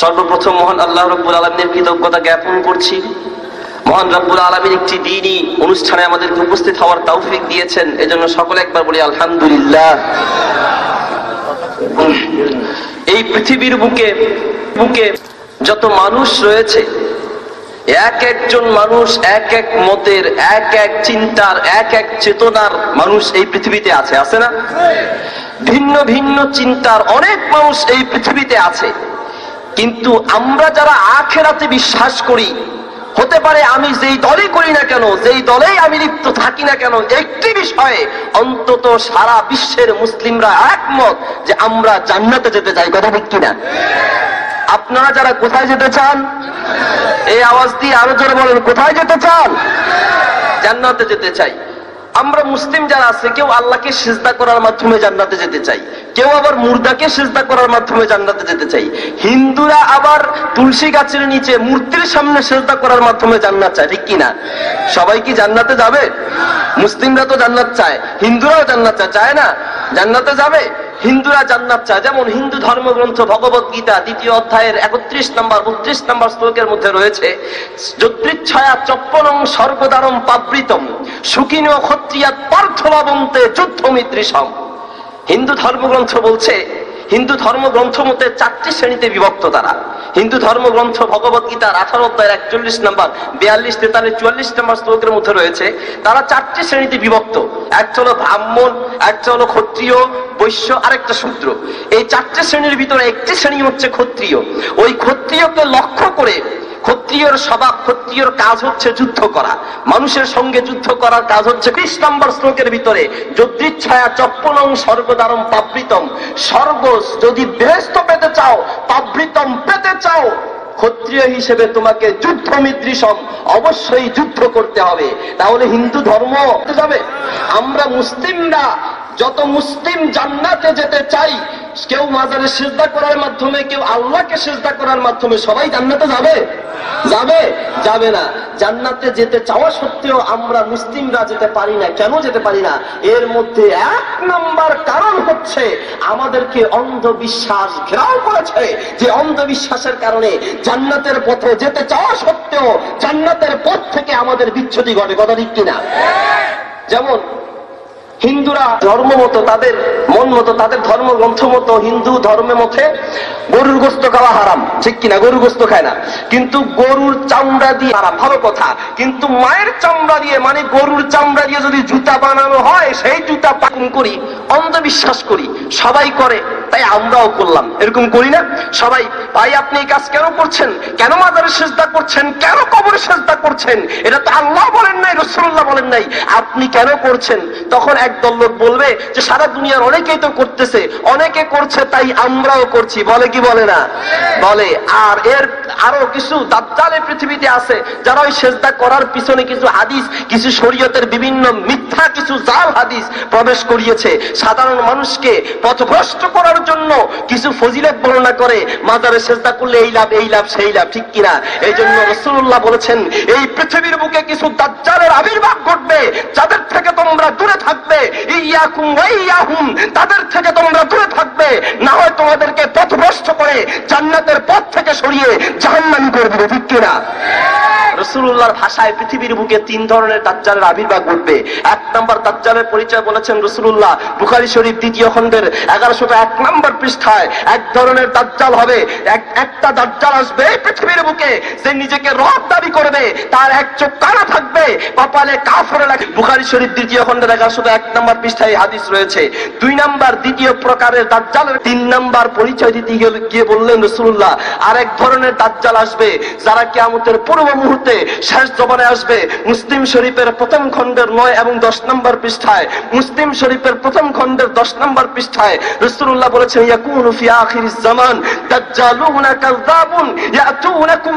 সর্বপ্রথম মহান আল্লাহ রাব্বুল আলামিনের কৃতজ্ঞতা জ্ঞাপন করছি। মহান রাব্বুল আলামিন একটি দিনই অনুষ্ঠানে আমাদেরকে উপস্থিত হওয়ার তৌফিক দিয়েছেন। এজন্য সকলে একবার বলি, আলহামদুলিল্লাহ। এই পৃথিবীর বুকে বুকে যত মানুষ রয়েছে এক একজন মানুষ এক এক মতের, এক এক চিন্তার, এক এক চেতনার মানুষ এই পৃথিবীতে আছে আছে না? ভিন্ন ভিন্ন চিন্তার অনেক মানুষ এই পৃথিবীতে আছে। কিন্তু আমরা যারা আখেরাতে বিশ্বাস করি, হতে পারে আমি যেই দলে করি না কেন, যেই দলেই আমি লিপ্ত থাকি না কেন, একটি বিষয়ে অন্তত সারা বিশ্বের মুসলিমরা একমত যে আমরা জান্নাতে যেতে চাই, কথা ঠিক কিনা? আপনারা যারা কোথায় যেতে চান, এই আওয়াজ দিয়ে আরও জোরে বলেন, কোথায় যেতে চান? জান্নাতে যেতে চাই। আমরা মুসলিম যারা আছে, কেউ আল্লাহকে সিজদা করার মাধ্যমে জান্নাতে যেতে চাই। কেউ আবার মুর্দাকে সিজদা করার মাধ্যমে জান্নাতে যেতে চাই। হিন্দুরা আবার তুলসী গাছের নিচে মূর্তির সামনে সিজদা করার মাধ্যমে জান্নাত চায়, ঠিক কিনা? সবাই কি জান্নাতে যাবে? মুসলিমরা তো জান্নাত চায়, হিন্দুরাও জান্নাত চায় না? জান্নাতে যাবে? হিন্দুরা জান্নাত চায়। যেমন হিন্দু ধর্মগ্রন্থ ভগবত গীতা দ্বিতীয় অধ্যায়ের একত্রিশ নম্বর, বত্রিশ নম্বর শ্লোকের মধ্যে রয়েছে যদৃচ্ছয়া চপ্পনং সর্বদারম পাবৃতম, সুখিন ক্ষত্রিয়াত পার্থলাবন্তে যুদ্ধমিদৃশম। হিন্দু ধর্মগ্রন্থ বলছে হিন্দু ধর্মগ্রন্থ মতে চারটি শ্রেণীতে বিভক্ত তারা। হিন্দু ধর্মগ্রন্থ ভগবত গীতার আঠারো অধ্যায়ের একচল্লিশ নম্বর, বিয়াল্লিশ, তেতাল্লিশ, চুয়াল্লিশ নম্বর শ্লোকের মধ্যে রয়েছে, তারা চারটি শ্রেণীতে বিভক্ত। একটা হলো ব্রাহ্মণ, একটা হলো ক্ষত্রিয়, বৈশ্য, আরেকটা শূদ্র। এই চারটি শ্রেণির ভিতরে একটি শ্রেণি হচ্ছে ক্ষত্রিয়। ওই ক্ষত্রিয়কে লক্ষ্য করে ক্ষত্রিয়র স্বভাব, ক্ষত্রিয়র কাজ হচ্ছে যুদ্ধ করা। মানুষের সঙ্গে যুদ্ধ করার কাজ হচ্ছে বিশ নম্বর শ্লোকের ভিতরে যদৃচ্ছায়া চপ্পনং স্বর্গদারম পাবৃতম। স্বর্গ যদি বেহস্ত পেতে চাও, পাবৃতম পেতে চাও। ক্ষত্রিয় হিসেবে তোমাকে যুদ্ধ মিদৃশম অবশ্যই যুদ্ধ করতে হবে। তাহলে হিন্দু ধর্ম যাবে। আমরা মুসলিমরা যত মুসলিম জান্নাতে যেতে চাই, কেউ মাজারে সেজদা করার মাধ্যমে, কেউ আল্লাহকে সেজদা করার মাধ্যমে সবাই জান্নাতে যাবে? যাবে? যাবে না। জান্নাতে যেতে চাওয়া সত্ত্বেও আমরা মুসলিমরা যেতে পারি না। কেন যেতে পারি না? এর মধ্যে এক নাম্বার কারণ হচ্ছে, আমাদেরকে অন্ধবিশ্বাস ঘেরাও করেছে যে অন্ধবিশ্বাসের কারণে জান্নাতের পথে যেতে চাওয়া সত্ত্বেও জান্নাতের পথ থেকে আমাদের বিচ্ছুতি ঘটে। কথা ঠিক কিনা? যেমন হিন্দুরা ধর্ম মতো, তাদের মন মতো, তাদের ধর্মগ্রন্থ মতো, হিন্দু ধর্মের মধ্যে গরুর গোস্ত খাওয়া হারাম। ঠিক কিনা? গরুর গোস্ত খায় না। কিন্তু গরুর চামড়া দিয়ে হারাম। ভালো কথা। কিন্তু মায়ের চামড়া দিয়ে মানে গরুর চামড়া দিয়ে যদি জুতা বানানো হয়, সেই জুতা পালন করি, অন্ধবিশ্বাস করি, সবাই করে। তাই আমরাও করলাম। এরকম করি না। সবাই, ভাই, আপনি এই কাজ কেন করছেন? কেন মাজারে সেজদা করছেন? কেন কবরে সেজদা করছেন? এটা তো আল্লাহ বলেন নাই রসুল্লাহ বলেন নাই। আপনি কেন করছেন? তখন একদল লোক বলবে যে, সারা দুনিয়ার অনেকেই তো করতেছে, অনেকে করছে তাই আমরাও করছি। বলে কি বলে না? বলে। আর এর আরও কিছু দাজ্জালে পৃথিবীতে আছে, যারা ওই সেজদা করার পিছনে কিছু হাদিস, কিছু শরীয়তের বিভিন্ন মিথ্যা, কিছু জাল হাদিস প্রবেশ করিয়েছে। সাধারণ মানুষকে পথভ্রষ্ট করার জন্য কিছু ফজিলত বর্ণনা করে, মাজারে সেজদা করলে এই লাভ এই লাভ, সেই লাভ, ঠিক কিনা? এই জন্য রসুল্লাহ বলেছেন, এই পৃথিবীর বুকে কিছু দাজ্জালের আবির্ভাব ঘটবে, যাদের থেকে তোমরা দূরে থাকবে, ইয়াকুম ওয়াইয়াহুম তাদের থেকে তোমরা দূরে থাকবে। না হয় তোমাদেরকে পথভ্রষ্ট করে জান্নাতের পথ থেকে সরিয়ে জাহান্নামি করে দিবে, ঠিক কিনা? রসুল্লাহর ভাষায় পৃথিবীর বুকে তিন ধরনের দাজ্জালের আবির্ভাব ঘটবে। এক নম্বর দাজ্জালের পরিচয় বলেছেন রসুল্লাহ। বুখারি শরীফ দ্বিতীয় খণ্ডের এগারোশো এক নম্বর পৃষ্ঠায় এক ধরনের দাজ্জাল হবে। এক একটা দাজ্জাল আসবে পৃথিবীর বুকে, যে নিজেকে রব দাবি করবে, তার এক চোখ কানা থাকবে, কপালে কাফরে লাগে বুখারি শরীফ দ্বিতীয় খণ্ডের এগারোশো এক নম্বর পৃষ্ঠায় হাদিস রয়েছে। দুই নম্বর দ্বিতীয় প্রকারের দাজ্জালের তিন নাম্বার পরিচয় দিতে গিয়ে- বললেন রসুল্লাহ, আরেক ধরনের দাজ্জাল আসবে, যারা কিয়ামতের পূর্ব মুহূর্তে শেষ জবানে আসবে। মুসলিম শরীফের প্রথম খণ্ডের নয় এবং দশ নম্বর পৃষ্ঠায়, মুসলিম শরীফের প্রথম খণ্ডের দশ নম্বর পৃষ্ঠায় রসুল্লাহ বলেছেন, ইয়াকুনু ফি আখির জামান, দাজ্জালুনা ইয়াতুনাকুম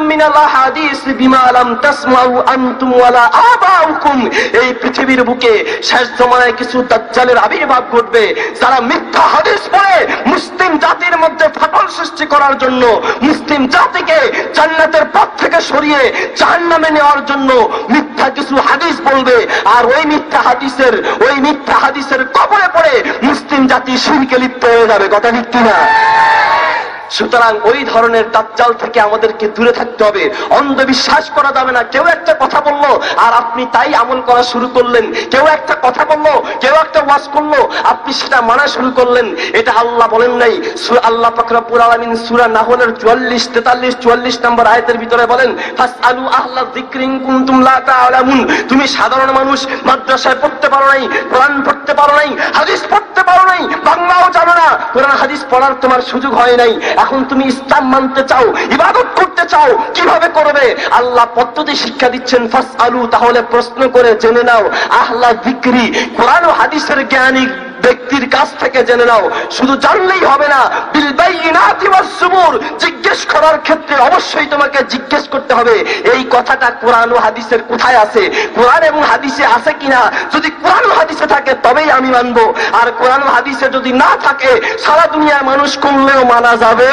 বিমা লাম তাসমাউ আনতুম ওয়ালা আবাউকুম। এই পৃথিবীর বুকে শেষ জমানায় কিছু দাজ্জালের আবির্ভাব ঘটবে, যারা মিথ্যা হাদিস মুসলিম জাতির মধ্যে ফাটল সৃষ্টি করার জন্য মুসলিম জাতিকে জান্নাতের পথ থেকে সরিয়ে জাহান্নামে নেওয়ার জন্য মিথ্যা কিছু হাদিস বলবে, আর ওই মিথ্যা হাদিসের, ওই মিথ্যা হাদিসের কবরে পড়ে মুসলিম জাতি শিরকে লিপ্ত হয়ে যাবে, কথা ঠিক কিনা? সুতরাং ওই ধরনের তাজ্জাল থেকে আমাদেরকে দূরে থাকতে হবে। অন্ধবিশ্বাস করা যাবে না। কেউ একটা কথা বলল, আর আপনি তাই আমল করা শুরু করলেন। কেউ একটা কথা বলল, কেউ একটা ওয়াজ করল, আপনি সেটা মানা শুরু করলেন। এটা আল্লাহ বলেন নাই। আল্লাহ ফকরাপুর আলমিন সুরা নাহলের চুয়াল্লিশ, তেতাল্লিশ, চুয়াল্লিশ নম্বর আয়তের ভিতরে বলেন আলু আহ্লা যিকরিন কুনতুম লা তাআলামুন। তুমি সাধারণ মানুষ, মাদ্রাসায় পড়তে পারো নাই, কোরআন পড়তে পারো নাই, হাদিস পড়তে পারো নাই, বাংলাও জানো না। কোরআন, হাদিস পড়ার তোমার সুযোগ হয় নাই। এখন তুমি ইসলাম মানতে চাও, ইবাদত করতে চাও, কীভাবে করবে? আল্লাহ পদ্ধতি শিক্ষা দিচ্ছেন ফাস আলু তাহলে প্রশ্ন করে জেনে নাও, আহ্লা বিক্রি কোরআন হাদিসের জ্ঞানী ব্যক্তির কাছ থেকে জেনে নাও। শুধু জানলেই হবে না জিজ্ঞেস করার ক্ষেত্রে অবশ্যই তোমাকে জিজ্ঞেস করতে হবে, এই কথাটা কোরআন ও হাদিসের কোথায় আছে? কোরআন এবং হাদিসে আছে কিনা? যদি কোরআন হাদিসে থাকে, তবেই আমি মানবো। আর কোরআন হাদিসে যদি না থাকে, সারা দুনিয়ার মানুষ করলেও মানা যাবে।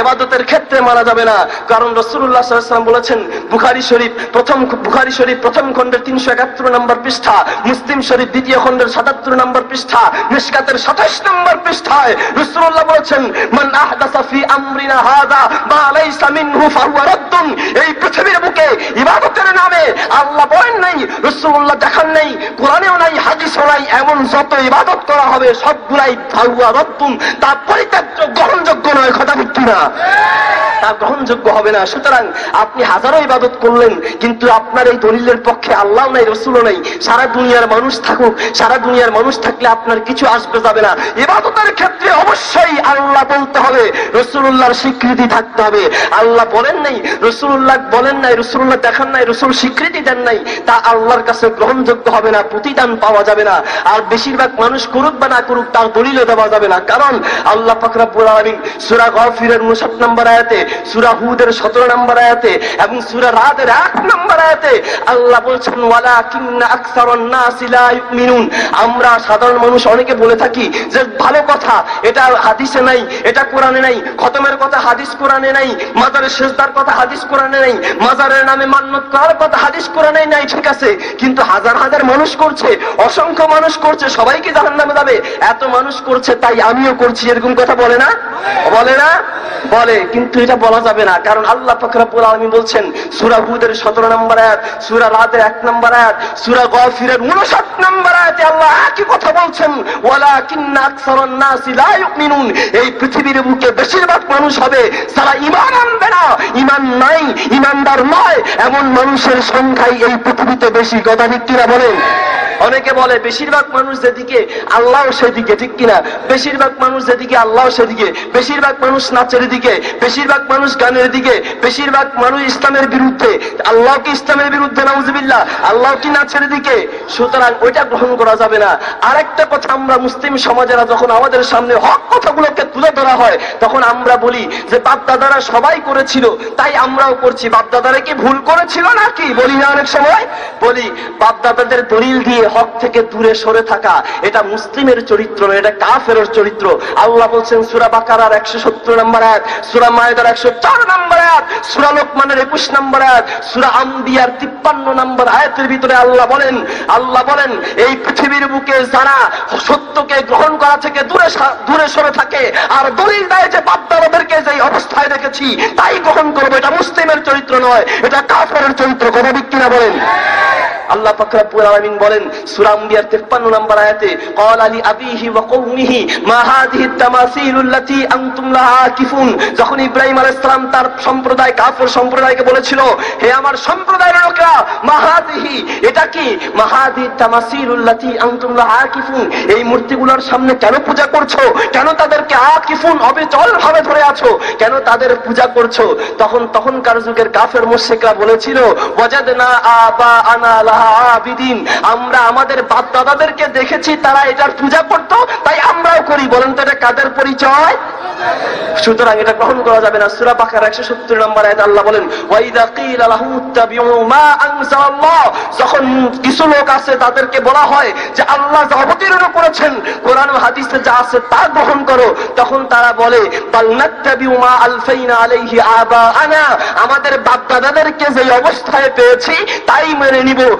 এবাদতের ক্ষেত্রে মানা যাবে না। কারণ রসুল্লাহ সাল্লাম বলেছেন, বুখারি শরীফ প্রথম বুখারি শরীফ প্রথম খণ্ডের তিনশো একাত্তর নম্বর পৃষ্ঠা, মুসলিম শরীফ দ্বিতীয় খণ্ডের সাতাত্তর নম্বর পৃষ্ঠা নম্বর পৃষ্ঠায় বলেছেন এই পৃথিবীর বুকে ইবাদতের নামে আল্লাহ বলেন নাই, রসুল্লাহ দেখান নাই, কোরআনেও নাই, হাদিসও নাই, এমন যত ইবাদত করা হবে সবগুলাই তা গ্রহণযোগ্য নয়, কথা ঠিক তা গ্রহণযোগ্য হবে না। সুতরাং আপনি হাজারো ইবাদত করলেন, কিন্তু আপনার এই দলিলের পক্ষে আল্লাহ নাই, রসুলও নাই। সারা দুনিয়ার মানুষ থাকুক, সারা দুনিয়ার মানুষ থাকলে আপনার কিছু আসবে যাবে না। ইবাদতের ক্ষেত্রে অবশ্যই আল্লাহ বলতে হবে, রসুল্লাহর স্বীকৃতি থাকতে হবে। আল্লাহ বলেন নাই, রসুল্লাহ বলেন নাই, রসুল্লাহ দেখান নাই, রসুল স্বীকৃতি দেন নাই, তা আল্লাহর কাছে গ্রহণযোগ্য হবে না, প্রতিদান পাওয়া যাবে না। আর বেশিরভাগ মানুষ করুক বা না করুক, তার দলিলও দেওয়া যাবে না। কারণ আল্লাহ ফাকরাবুল আলমিন সুরা গফিরের উনষাট নম্বর আয়াতে, সুরা হুদের সতেরো নম্বর আয়াতে এবং সুরা রাতের এক নম্বর আয়াতে আল্লাহ বলছেন ওয়ালা কিন্না আকসারন নাসি লা ইউমিনুন। আমরা সাধারণ মানুষ অনেকে বলে থাকি যে ভালো কথা, এটা হাদিসে নাই, এটা কোরআনে নাই, খতমের কথা হাদিস কোরআনে নাই, মাজারের শেষদার কথা হাদিস কোরআনে নাই, মাজারের নামে মান্যত করার কথা হাদিস কোরআনে নাই, ঠিক আছে, কিন্তু হাজার হাজার মানুষ করছে, অসংখ্য মানুষ করছে, সবাইকে জাহান নামে যাবে, এত মানুষ করছে তাই আমিও করছি, এরকম কথা বলে না? বলে না? বলে, কিন্তু এটা বলা যাবে না, কারণ আল্লাহ ফকরাবুল আলমী বলছেন, সুরা হুদের সতেরো নম্বর আয়াত, সুরা রাতের এক নম্বর আয়াত, সুরা গফিরের উনষাট নম্বর আয়াতে আল্লাহ একই কথা বলছেন ওয়ালা কিন্না আকসারান নাসি লা ইউমিনুন। এই পৃথিবীর বুকে বেশিরভাগ মানুষ হবে যারা ঈমান আনবে না। ঈমান নাই, ঈমানদার নয়, এমন মানুষের সংখ্যাই এই পৃথিবীতে বেশি। কথা ঠিক কিনা বলেন? অনেকে বলে, বেশিরভাগ মানুষ যেদিকে আল্লাহ সেদিকে। ঠিক কিনা? বেশিরভাগ মানুষ যেদিকে আল্লাহ সেদিকে, বেশিরভাগ মানুষ নাচের দিকে, বেশিরভাগ মানুষ গানের দিকে, বেশিরভাগ মানুষ ইসলামের বিরুদ্ধে। আল্লাহ কি ইসলামের বিরুদ্ধে? নাউজুবিল্লাহ। আল্লাহ কি নাচের দিকে? সুতরাং ওইটা গ্রহণ করা যাবে না। আরেকটা কথা আমরা মুসলিম সমাজেরা যখন আমাদের সামনে হক কথাগুলোকে তুলে ধরা হয়, তখন আমরা বলি যে, বাপদাদারা সবাই করেছিল, তাই আমরাও করছি। বাপদাদারা কি ভুল করেছিল নাকি? বলি না অনেক সময়। বলি, বাপদাদাদের দলিল দিয়ে হক থেকে দূরে সরে থাকা, এটা মুসলিমের চরিত্র নয়, এটা কাফের চরিত্র। আল্লাহ বলছেন, সুরা বাকারার একশো সত্তর নম্বর এক সুরা মায়েদার একশো চার নম্বর এক সুরা লোকমানের একুশ নম্বর এক সুরা আম্বিয়ার তিপ্পান্ন নম্বর আয়াতের ভিতরে আল্লাহ বলেন আল্লাহ বলেন, এই পৃথিবীর বুকে যারা সত্যকে গ্রহণ করা থেকে দূরে দূরে সরে থাকে, আর দলিল দেয় যে বাপদাদাদেরকে যে অবস্থায় রেখেছি তাই গ্রহণ করব। এটা মুসলিমের চরিত্র নয়, এটা কাফের চরিত্র কথা বিক্রিনা বলেন। আল্লাহ ফাকরাবুল বলেন নম্বর আয়াতে আলী আবিহি ওয়া আনতুম লাহা কিফুন যখন ইব্রাহিম আলাইহিস সালাম তার সম্প্রদায়, কাফের সম্প্রদায়কে বলেছিল, হে আমার সম্প্রদায়ের লোকেরা এটা কি? আনতুম লাহা কিফুন এই মূর্তিগুলোর সামনে কেন পূজা করছ? কেন তাদেরকে আকিফুন অবিচল ভাবে ধরে আছো? কেন তাদের পূজা করছ? তখন তখনকার যুগের কাফের মুশরিকরা বলেছিল, ওয়াজাদনা আবা আনা আবিদিন, আমরা আমাদের বাপ দাদাদেরকে দেখেছি, তারা এটার পূজা করত, তাই আমরাও করি, বলেন তো এটা কাদের পরিচয়? সুতরাং এটা গ্রহণ করা যাবে না। সূরা বাকারা 170 নম্বর আয়াতে আল্লাহ বলেন যখন কিছু লোক আছে, তাদেরকে বলা হয় যে, আল্লাহ অবতীর্ণ করেছেন। কোরআন হাদিসে যা আছে তা গ্রহণ করো। তখন তারা বলে আমাদের বাপ দাদাদেরকে যে অবস্থায় পেয়েছি, তাই মেনে নিব।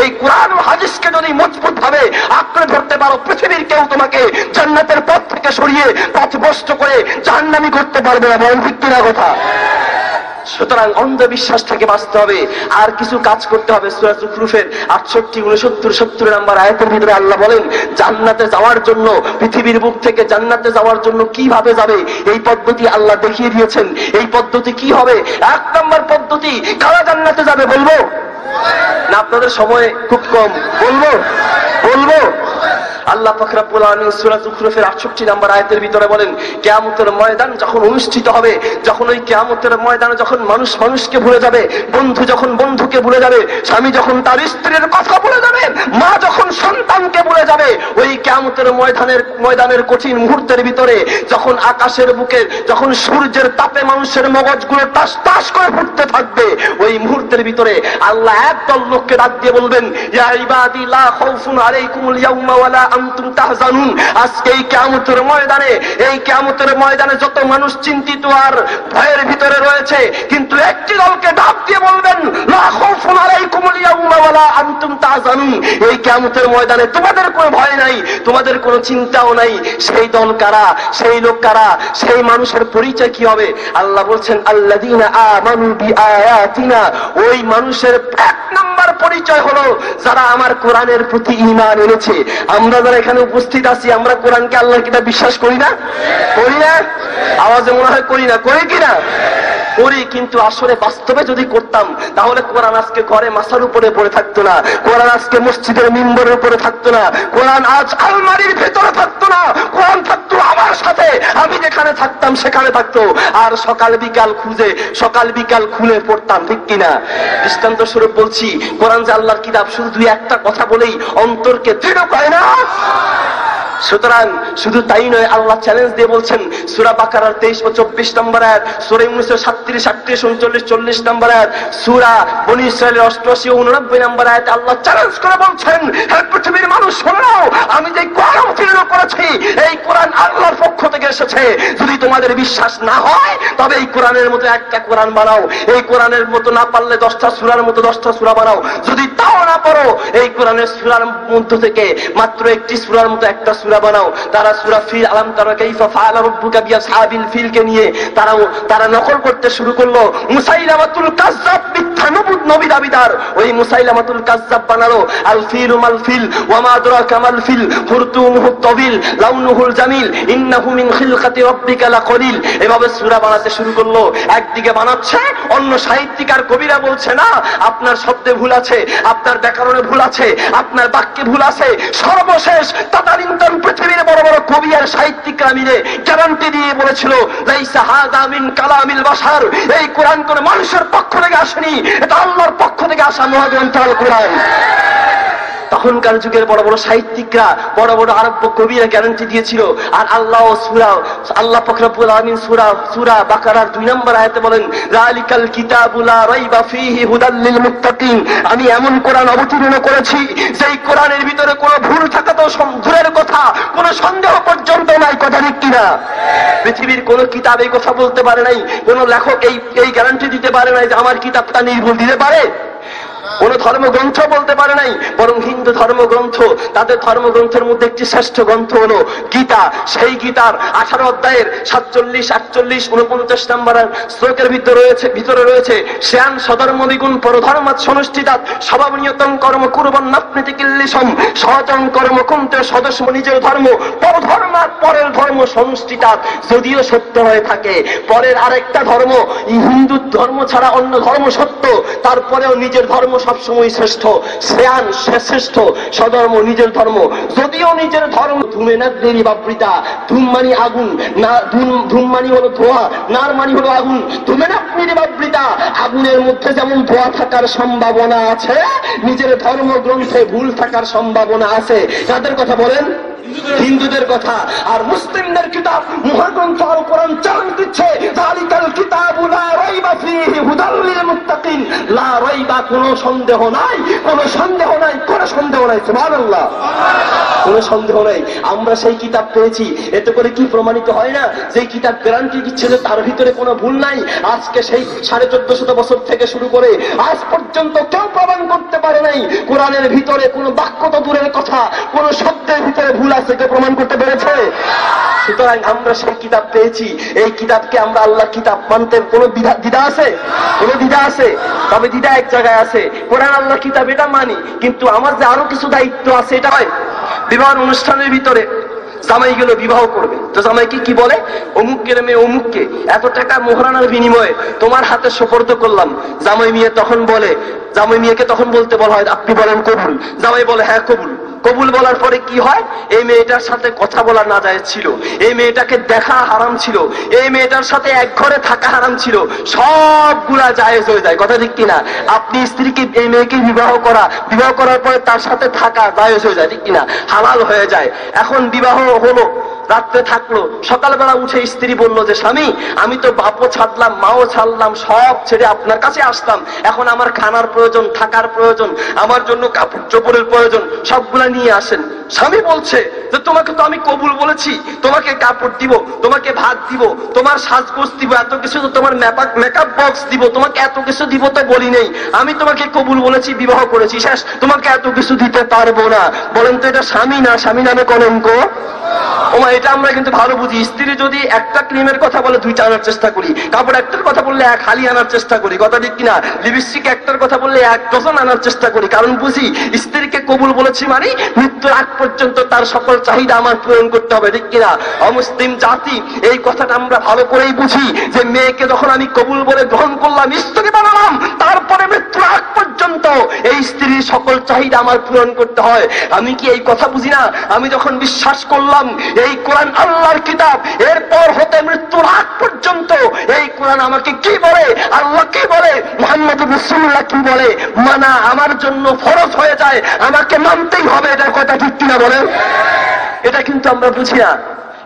এই কোরআন ও হাদিসকে যদি মজবুত ভাবে আঁকড়ে ধরতে পারো, পৃথিবীর কেউ তোমাকে জান্নাতের পথ থেকে সরিয়ে পথভ্রষ্ট করে জাহান্নামি করতে পারবে না বরং কিনা কথা? সুতরাং অন্ধবিশ্বাস থেকে বাঁচতে হবে, আর কিছু কাজ করতে হবে। সুরা জুখরুফের আটষট্টি, উনসত্তর, সত্তর নাম্বার আয়াতের ভিতরে আল্লাহ বলেন, জান্নাতে যাওয়ার জন্য, পৃথিবীর বুক থেকে জান্নাতে যাওয়ার জন্য কীভাবে যাবে? এই পদ্ধতি আল্লাহ দেখিয়ে দিয়েছেন। এই পদ্ধতি কি হবে? এক নম্বর পদ্ধতি, কারা জান্নাতে যাবে বলব? না আপনাদের সময় খুব কম। বলব? বলব? আল্লাহ ফখরাবুল আলমিন সূরা জুখরুফের 68 নম্বর আয়াতের ভিতরে বলেন, কেয়ামতের ময়দান যখন অনুষ্ঠিত হবে, যখন ওই কেয়ামতের ময়দানে যখন মানুষ মানুষকে ভুলে যাবে, বন্ধু যখন বন্ধুকে ভুলে যাবে, স্বামী যখন তার স্ত্রীর কথা ভুলে যাবে, মা যখন সন্তানকে ভুলে যাবে, ওই কেয়ামতের ময়দানের ময়দানের কঠিন মুহূর্তের ভিতরে যখন আকাশের বুকে যখন সূর্যের তাপে মানুষের মগজগুলো তাস তাস করে ফুটতে থাকবে, ওই মুহূর্তের ভিতরে আল্লাহ একদল লোককে ডাক দিয়ে বলবেন, ইয়া ইবাদি, লা খাউফুন আলাইকুমুল ইয়াউমা ওয়ালা আজকে এই কিয়ামতের ময়দানে, এই কিয়ামতের ময়দানে যত মানুষ চিন্তিত আর ভয়ের ভিতরে রয়েছে, কিন্তু একটি দলকে ডাক দিয়ে বলবেন, লা খাউফুন আলাইকুমুল ইয়াউমা ওয়ালা আনতুম এই কিয়ামতের ময়দানে তোমাদের কোনো ভয় নাই, তোমাদের কোনো চিন্তাও নাই, সেই দল কারা, সেই লোক কারা, সেই মানুষের পরিচয় কি হবে? আল্লাহ বলছেন, আল্লাযীনা আমানু ওই মানুষের এক নাম্বার পরিচয় হলো, যারা আমার কোরআনের প্রতি ঈমান এনেছে। আমরা যারা এখানে উপস্থিত আছি, আমরা কোরআনকে আল্লাহর কিতাব বিশ্বাস করি না? করি না? আওয়াজে মনে হয় করি না। করি কিনা করি, কিন্তু আসলে বাস্তবে যদি করতাম, তাহলে কোরআন আজকে ঘরে মাসার উপরে পড়ে থাকতো না, কোরআন আজকে মসজিদের মিম্বরের উপরে থাকতো না, কোরআন আজ আলমারির ভেতরে থাকতো না, কোরআন থাকতো আমার সাথে, আমি যেখানে থাকতাম সেখানে থাকতো, আর সকাল বিকাল খুঁজে, সকাল বিকাল খুলে পড়তাম, ঠিক কিনা? দৃষ্টান্ত স্বরূপ বলছি, কোরআন যে আল্লাহর কিতাব, শুধু দুই একটা কথা বলেই অন্তরকে দৃঢ় করে না? সুতরাং শুধু তাই নয়, আল্লাহ চ্যালেঞ্জ দিয়ে বলছেন, সুরা বাকারার তেইশ ও চব্বিশ নম্বর আয়াত সুরা উনিশশো সাতত্রিশ, আটত্রিশ, উনচল্লিশ, চল্লিশ নম্বর আয়াত সুরা বনি ইসরায়েলের ও উননব্বই নম্বর আয়াত আল্লাহ চ্যালেঞ্জ করে বলছেন, হে পৃথিবীর মানুষ শোনো আমি যে কোরআন অবতীর্ণ করেছি, এই কোরআন আল্লাহর পক্ষ থেকে এসেছে। যদি তোমাদের বিশ্বাস না হয়, তবে এই কোরআনের মতো একটা কোরআন বানাও, এই কোরআনের মতো না পারলে দশটা সুরার মতো দশটা সুরা বানাও। যদি না পারো এই কোরআনের সুরার মধ্য থেকে মাত্র একটি সুরার মতো একটা সুরা বানাও। তারা সুরা ফিল, আলাম তারা কাইফা ফাআলা রাব্বুকা বিআসহাবিল ফিলকে নিয়ে তারা তারা নকল করতে শুরু করল। মুসাইলামাতুল কাজ্জাব মিথ্যা নবুদ, নবী দাবিদার। ওই মুসাইলামাতুল কাজ্জাব বানালো। আল ফিল মাল ফিল, ওয়া মা আদরাকা মাল ফিল হুরতুমুহু তাবিল লাউনুহুল জামিল। ইন্নাহু মিন খিলকাতি রাব্বিকা লাকলিল। এভাবে সূরা বানাতে শুরু করল। একদিকে বানাচ্ছে, অন্য সাহিত্যিক আর কবিরা বলছে, না, আপনার শব্দে ভুল আছে। আপনার ব্যাকরণে ভুল আছে, আপনার বাক্যে ভুল আছে, সর্বশেষ তাতারিন্তন পৃথিবীর বড় বড় কবি আর সাহিত্যিকরা মিলে গ্যারান্টি দিয়ে বলেছিল কালামিল বাসার এই কোরআন কোন মানুষের পক্ষ থেকে আসেনি, এটা আল্লাহর পক্ষ থেকে আসা মহাগ্রন্থ কোরআন তখনকার যুগের বড় বড় সাহিত্যিকরা, বড় বড় আরব্য কবিরা গ্যারান্টি দিয়েছিল। আর আল্লাহ সুরা, আল্লাহ ফখরাবুল আমিন সুরা সুরা বাকারার দুই নম্বর আয়াতে বলেন, রালিকাল কিতাবুলা রাইবা ফিহি হুদাল লিল মুত্তাকিন। আমি এমন কোরআন অবতীর্ণ করেছি, যেই কোরআনের ভিতরে কোনো ভুল থাকা তো দূরের কথা, কোনো সন্দেহ পর্যন্ত নাই, কথা ঠিক কিনা? পৃথিবীর কোন কিতাব এই কথা বলতে পারে নাই, কোন লেখক এই এই গ্যারান্টি দিতে পারে নাই যে আমার কিতাবটা নির্ভুল দিতে পারে? কোন ধর্মগ্রন্থ বলতে পারে নাই, বরং হিন্দু ধর্মগ্রন্থ। তাদের ধর্মগ্রন্থের মধ্যে একটি শ্রেষ্ঠ গ্রন্থ হলো গীতা। সেই গীতার আঠারো অধ্যায়ের সাতচল্লিশ, আটচল্লিশ উনপঞ্চাশ নম্বর শ্লোকের ভিতরে রয়েছে ভিতরে রয়েছে, শ্যান সধর্ম দ্বিগুণ পরধর্মাৎ সনুষ্ঠিতাৎ স্বভাবনিয়তম কর্ম কুরবন নাপ্নীতি কিল্লিসম সচরণ কর্ম কুন্তে সদস্য নিজের ধর্ম পরধর্মাৎ পরের ধর্ম সনুষ্ঠিতাৎ যদিও সত্য হয়ে থাকে, পরের আরেকটা ধর্ম হিন্দু ধর্ম ছাড়া অন্য ধর্ম সত্য। তারপরেও নিজের ধর্ম সবসময় শ্রেষ্ঠ, শ্রেয়ান শ্রেষ্ঠ সধর্ম নিজের ধর্ম। যদিও নিজের ধর্ম ধুমে না, দেরি বাবৃতা ধুম মানি আগুন, না, ধুম মানি হলো ধোয়া, নার মানি হলো আগুন। ধুমে না বাবৃতা আগুনের মধ্যে যেমন ধোয়া থাকার সম্ভাবনা আছে, নিজের ধর্মগ্রন্থে ভুল থাকার সম্ভাবনা আছে। তাদের কথা বলেন? হিন্দুদের কথা। আর মুসলিমদের কিতাব মহাগ্রন্থ আল কোরআন চালান দিচ্ছে জালিকাল কিতাবু লা রাইবা ফীহি হুদাল মুত্তাকিন। লা রাইবা কোনো সন্দেহ নাই, কোনো সন্দেহ নাই, কোনো সন্দেহ নাই, সুবহানাল্লাহ। কোনো সন্দেহ নাই। আমরা সেই কিতাব পেয়েছি। এতে করে কি প্রমাণিত হয় না? যে কিতাব গ্যারান্টি দিচ্ছে যে তার ভিতরে কোনো ভুল নাই। আজকে সেই সাড়ে চোদ্দ শত বছর থেকে শুরু করে আজ পর্যন্ত কেউ প্রমাণ করতে পারে নাই। কোরআনের ভিতরে কোনো বাক্য তো দূরের কথা, কোনো শব্দের ভিতরে ভুল আছে কেউ প্রমাণ করতে পেরেছে? সুতরাং আমরা সেই কিতাব পেয়েছি। এই কিতাবকে আমরা আল্লাহ কিতাব মানতে কোনো বিধা- দ্বিধা আছে? কোনো দ্বিধা আছে? তবে দ্বিধা এক জায়গায় আছে। কোরআন আল্লাহ কিতাব এটা মানি, কিন্তু আমার যে আরও কিছু দায়িত্ব আছে এটা হয়। বিবাহ অনুষ্ঠানের ভিতরে জামাই গেল বিবাহ করবে। তো জামাইকে কি বলে? অমুকের মেয়ে অমুককে। এত টাকা মোহরানার বিনিময়ে তোমার হাতে সোপর্দ করলাম। জামাই মেয়ে তখন বলে জামাই মেয়েকে তখন বলতে বলা হয়, আপনি বলেন কবুল। জামাই বলে হ্যাঁ কবুল। কবুল বলার পরে কি হয়? এই মেয়েটার সাথে কথা বলা না যায় ছিল। এই মেয়েটাকে দেখা হারাম ছিল। এই মেয়েটার সাথে এক ঘরে থাকা হারাম ছিল। সবগুলা জায়েজ হয়ে যায়। কথা ঠিক কিনা? আপনি স্ত্রীকে এই মেয়েকে বিবাহ করা, বিবাহ করার পরে তার সাথে থাকা জায়েজ হয়ে যায়। ঠিক কিনা? হালাল হয়ে যায়। এখন বিবাহ হলো, রাত্রে থাকল, সকালবেলা উঠে স্ত্রী বলল যে, স্বামী, আমি তো বাপও ছাড়লাম, মাও ছাড়লাম, সব ছেড়ে আপনার কাছে আসতাম এখন আমার খানার প্রয়োজন, থাকার প্রয়োজন, আমার জন্য কাপড় চোপড়ের প্রয়োজন, সবগুলা নিয়ে আসেন। স্বামী বলছে যে, তোমাকে তো আমি কবুল বলেছি। তোমাকে কাপড় দিব, তোমাকে ভাত দিব, তোমার সাজগোজ দিব, এত কিছু তো তোমার মেকআপ বক্স দিব, তোমাকে এত কিছু দিব তো বলি নেই। আমি তোমাকে কবুল বলেছি, বিবাহ করেছি। শেষ, তোমাকে এত কিছু দিতে পারব না। বলেন তো, এটা স্বামী না, স্বামী নামে কলঙ্ক? ওমা, এটা আমরা কিন্তু ভালো বুঝি। স্ত্রী যদি একটা ক্রিমের কথা বলে, দুইটা আনার চেষ্টা করি। কাপড় একটার কথা বললে এক, হালি আনার চেষ্টা করি। কথা ঠিক কিনা? লিপস্টিক একটার কথা বললে এক ডজন আনার চেষ্টা করি। কারণ বুঝি, স্ত্রীকে কবুল বলেছি মানে মৃত্যুর আগ পর্যন্ত তার সকল চাহিদা আমার পূরণ করতে হবে, ঠিক কিনা? অমুসলিম জাতি, এই কথাটা আমরা ভালো করেই বুঝি যে মেয়েকে যখন আমি কবুল বলে গ্রহণ করলাম স্ত্রী বানালাম, তারপরে মৃত্যুর আগ পর্যন্ত এই স্ত্রীর সকল চাহিদা আমার পূরণ করতে হয়। আমি কি এই কথা বুঝি না? আমি যখন বিশ্বাস করলাম, এই কোরআন আল্লাহর কিতাব, এরপর হতে মৃত্যুর আগ পর্যন্ত এই কোরআন আমাকে কি বলে? আল্লাহ কি বলে? মোহাম্মদ রসুল্লাহ কি বলে? মানা আমার জন্য ফরজ হয়ে যায়, আমাকে মানতেই হবে। এটার কথা ঠিক কিনা বলে এটা কিন্তু আমরা বুঝি না।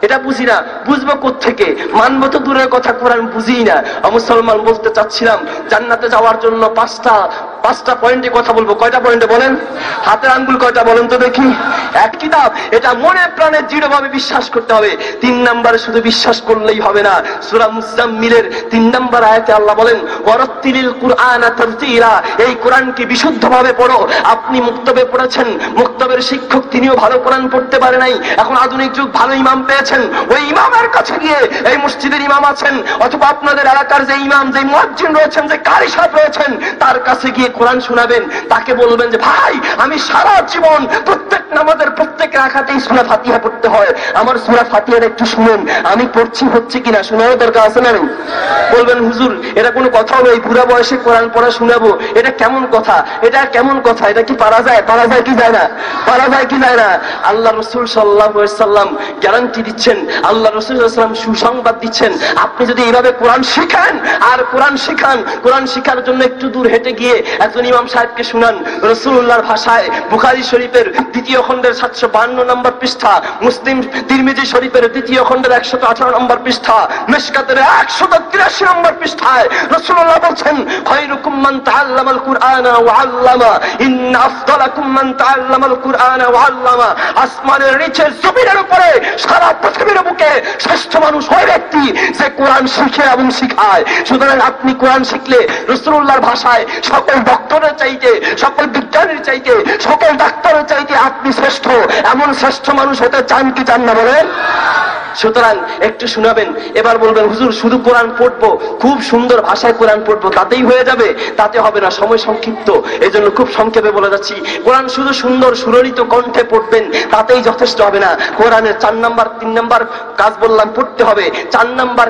এটা বুঝি না। বুঝব কোথেকে মানবো তো দূরের কথা, কোরআন বুঝি না। মুসলমান বলতে চাচ্ছিলাম, জান্নাতে যাওয়ার জন্য পাঁচটা পাঁচটা পয়েন্টে কথা বলব। কয়টা পয়েন্টে বলেন? হাতের আঙ্গুল কয়টা বলেন তো দেখি। এক কিতাব, এটা মনে প্রাণে দৃঢ়ভাবে বিশ্বাস করতে হবে। তিন নাম্বারে শুধু বিশ্বাস করলেই হবে না। সুরা মুজাম্মিলের তিন নাম্বার আয়াতে আল্লাহ বলেন, ওয়ারাত্তিলিল কুরআন তারতিলা। এই কোরআনকে বিশুদ্ধভাবে পড়ো। আপনি মুক্তবে পড়েছেন। মুক্তবের শিক্ষক তিনিও ভালো কোরআন পড়তে পারে নাই। এখন আধুনিক যুগ, ভালো ইমাম পেয়েছেন। ওই ইমামের কাছে গিয়ে এই মসজিদের ইমাম আছেন। অথবা আপনাদের এলাকার যে ইমাম, যে মুয়াজ্জিন রয়েছেন, যে কারি সাহেব রয়েছেন, তার কাছে গিয়ে কোরআন শোনাবেন, তাকে বলবেন যে, ভাই, আমি সারা জীবন প্রত্যেক নামাজের প্রত্যেক রাখাতেই সুরা ফাতিহা পড়তে হয়। আমার সুরা ফাতিহার একটু শুনুন, আমি পড়ছি হচ্ছে কিনা, শোনারও দরকার আছে না বলবেন, হুজুর, এটা কোনো কথা হলো এই বুড়া বয়সে কোরআন পড়া শোনাবো, এটা কেমন কথা? এটা কেমন কথা? এটা কি পারা যায়? পারা যায় কি যায় না? পারা যায় কি যায় না? আল্লাহ রসুল সাল্লাহ সাল্লাম গ্যারান্টি দিচ্ছেন, আল্লাহ রসুল সাল্লাম সুসংবাদ দিচ্ছেন, আপনি যদি এইভাবে কোরআন শিখান, আর কোরআন শিখান, কোরআন শিখার জন্য একটু দূর হেঁটে গিয়ে একজন ইমাম সাহেবকে শুনান। রসুল্লাহর ভাষায় বুখারি শরীফের দ্বিতীয় খণ্ডের সাতশো বান্ন নম্বর পৃষ্ঠা, মুসলিম তিরমিজি শরীফের দ্বিতীয় খণ্ডের একশত আঠারো নম্বর পৃষ্ঠা মেশকাতের একশত তিরাশি নম্বর পৃষ্ঠায় রসুল্লাহ বলছেন কুরআনা আল্লামা কুরআনা আল্লামা। আসমানের নিচে জমিনের উপরে সারা পৃথিবীর বুকে শ্রেষ্ঠ মানুষ ওই ব্যক্তি যে কোরআন শিখে এবং শিখায়। সুতরাং আপনি কোরআন শিখলে রসুল্লাহর ভাষায় সকল ডক্টরের চাইতে, সকল বিজ্ঞানীর চাইতে, সকল ডাক্তারের চাইতে আপনি শ্রেষ্ঠ। এমন শ্রেষ্ঠ মানুষ হতে চান কি চান না বলেন? সুতরাং একটু শোনাবেন, এবার বলবেন, হুজুর, শুধু কোরআন পড়ব, খুব সুন্দর ভাষায় কোরআন পড়ব, তাতেই হয়ে যাবে, তাতে হবে না, সময় সংক্ষিপ্ত। এই জন্য খুব সংক্ষেপে বলে যাচ্ছি, কোরআন শুধু সুন্দর সুরলিত কণ্ঠে পড়বেন, তাতেই যথেষ্ট হবে না। কোরআনের চার নাম্বার, তিন নাম্বার কাজ বললাম, পড়তে হবে, চার নাম্বার